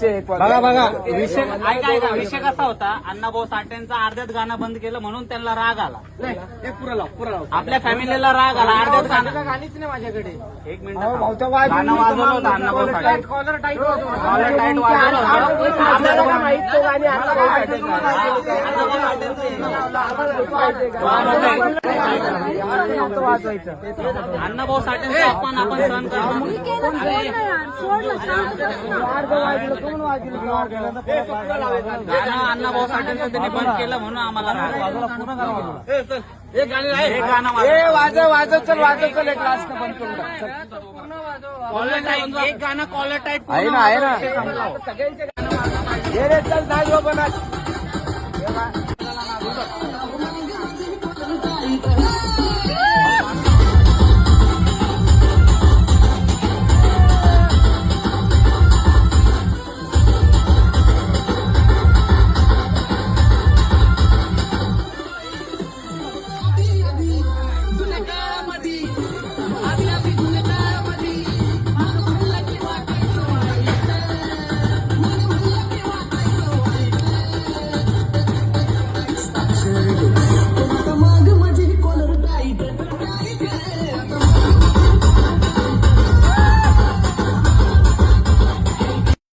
बघा बघा. विषय ऐका ऐका. विषय कसा होता? अण्णाभाऊ साठेंचं अर्ध्यात गाणं बंद केलं म्हणून त्यांना राग आला. आपल्या फॅमिलीला राग आला अर्ध्यात गाणं. गाणीच नाही माझ्याकडे. एक मिनिट गाणं वाजवलं होतं Annabhau Sathe. Collar tight collar tight वाजवलं. होतं अर्ध्यात गाणं- अण्णाभाऊ साठेंचा अपमान आपण सहन करतो अण्णाभाऊ साठेंचं त्यांनी बंद केलं म्हणून आम्हाला. हे गाणं वाजव. वाजव चल वाजव चल एक लास्ट बंद करून. कॉलर टाईट एक गाणं कॉलर टाईट आहे ना आहे ना. रे चल नाच बाबा